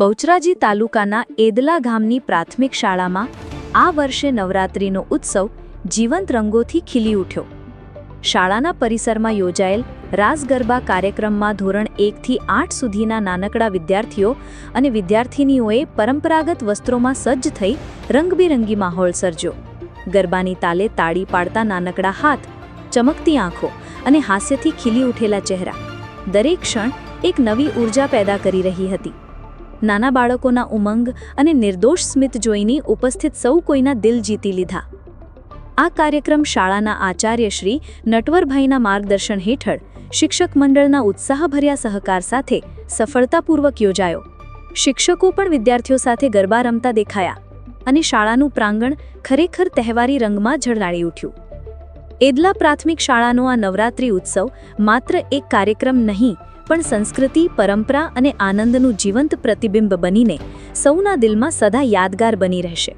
બહુચરાજી તાલુકાના એદલા ગામની પ્રાથમિક શાળામાં આ વર્ષે નવરાત્રિનો ઉત્સવ જીવંત રંગોથી ખીલી ઉઠ્યો. શાળાના પરિસરમાં યોજાયેલ રાસ ગરબા કાર્યક્રમમાં ધોરણ એકથી આઠ સુધીના નાનકડા વિદ્યાર્થીઓ અને વિદ્યાર્થિનીઓએ પરંપરાગત વસ્ત્રોમાં સજ્જ થઈ રંગબેરંગી માહોલ સર્જ્યો. ગરબાની તાલે તાળી પાડતા નાનકડા હાથ, ચમકતી આંખો અને હાસ્યથી ખીલી ઉઠેલા ચહેરા. દરેક ક્ષણ એક નવી ઊર્જા પેદા કરી રહી હતી. નાના બાળકોના ઉમંગ અને નિર્દોષ સ્મિત જોઈને ઉપસ્થિત સૌ કોઈના દિલ જીતી લીધા. આ કાર્યક્રમ શાળાના આચાર્ય શ્રી નટવરભાઈના માર્ગદર્શન હેઠળ શિક્ષક મંડળના ઉત્સાહભર્યા સહકાર સાથે સફળતાપૂર્વક યોજાયો. શિક્ષકો પણ વિદ્યાર્થીઓ સાથે ગરબા રમતા દેખાયા અને શાળાનું પ્રાંગણ ખરેખર તહેવારી રંગમાં ઝળાળી ઉઠ્યું. એદલા પ્રાથમિક શાળાનો આ નવરાત્રિ ઉત્સવ માત્ર એક કાર્યક્રમ નહીં પણ સંસ્કૃતિ પરંપરા અને આનંદનું જીવંત પ્રતિબિંબ બનીને સૌના દિલમાં સદા યાદગાર બની રહેશે.